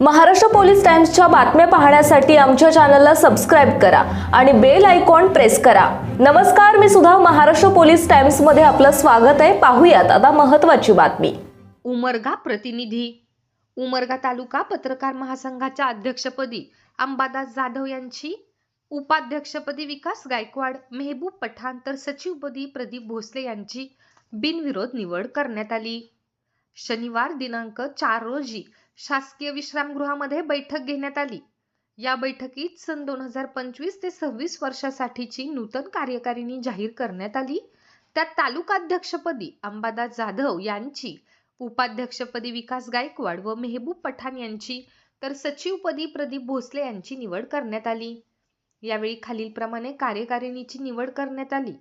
Maharashtra police टाइम्सच्या बातम्या पाहण्यासाठी आमच्या चॅनलला सबस्क्राईब करा आणि बेल आयकॉन प्रेस करा. नमस्कार मी सुद्धा महाराष्ट्र पोलीस टाइम्समध्ये आपलं स्वागत आहे. पाहूयात आता महत्वाची बातमी. उमरगा प्रतिनिधी. उमरगा तालुका पत्रकार महासंघाच्या अध्यक्षपदी अंबादास जाधव यांची उपाध्यक्षपदी विकास गायकवाड मेहबूब पठाण तर सचिवपदी प्रदीप भोसले यांची बिनविरोध निवड करण्यात आली. शनिवार दिनांक चार रोजी शासकीय विश्रामगृहामध्ये बैठक घेण्यात आली. या बैठकीत सन दोन हजार पंचवीस ते सव्वीस वर्षासाठीची नूतन कार्यकारिणी जाहीर करण्यात आली. त्यात तालुकाध्यक्षपदी अंबादास जाधव यांची उपाध्यक्षपदी विकास गायकवाड व मेहबूब पठाण यांची तर सचिवपदी प्रदीप भोसले यांची निवड करण्यात आली. यावेळी खालीलप्रमाणे कार्यकारिणीची निवड करण्यात आली.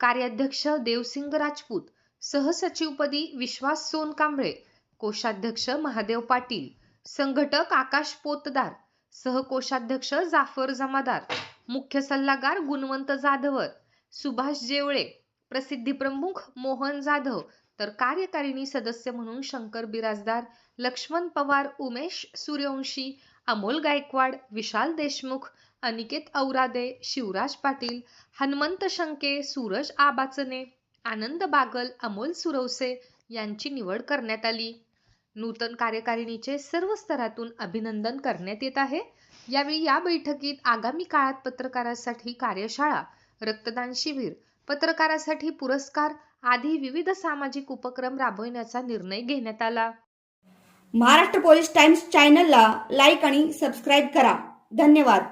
कार्याध्यक्ष देवसिंग राजपूत सहसचिवपदी विश्वास सोनकांबळे कोषाध्यक्ष महादेव पाटील संघटक आकाश पोतदार सहकोषाध्यक्ष जाफर जमादार मुख्य सल्लागार गुणवंत जाधवर सुभाष जेवळे प्रसिद्धी प्रमुख मोहन जाधव तर कार्यकारिणी सदस्य म्हणून शंकर बिराजदार लक्ष्मण पवार उमेश सूर्यवंशी अमोल गायकवाड विशाल देशमुख अनिकेत औरादे शिवराज पाटील हनुमंत शंके सूरज आबाचने आनंद बागल अमोल सुरवसे यांची निवड करण्यात आली. नूतन कार्यकारिणीचे सर्व स्तरातून अभिनंदन करण्यात येत आहे. यावेळी या बैठकीत आगामी काळात पत्रकारासाठी कार्यशाळा रक्तदान शिबिर पत्रकारासाठी पुरस्कार आदी विविध सामाजिक उपक्रम राबविण्याचा निर्णय घेण्यात आला. महाराष्ट्र पोलीस टाइम्स चॅनलला लाईक आणि सबस्क्राईब करा. धन्यवाद.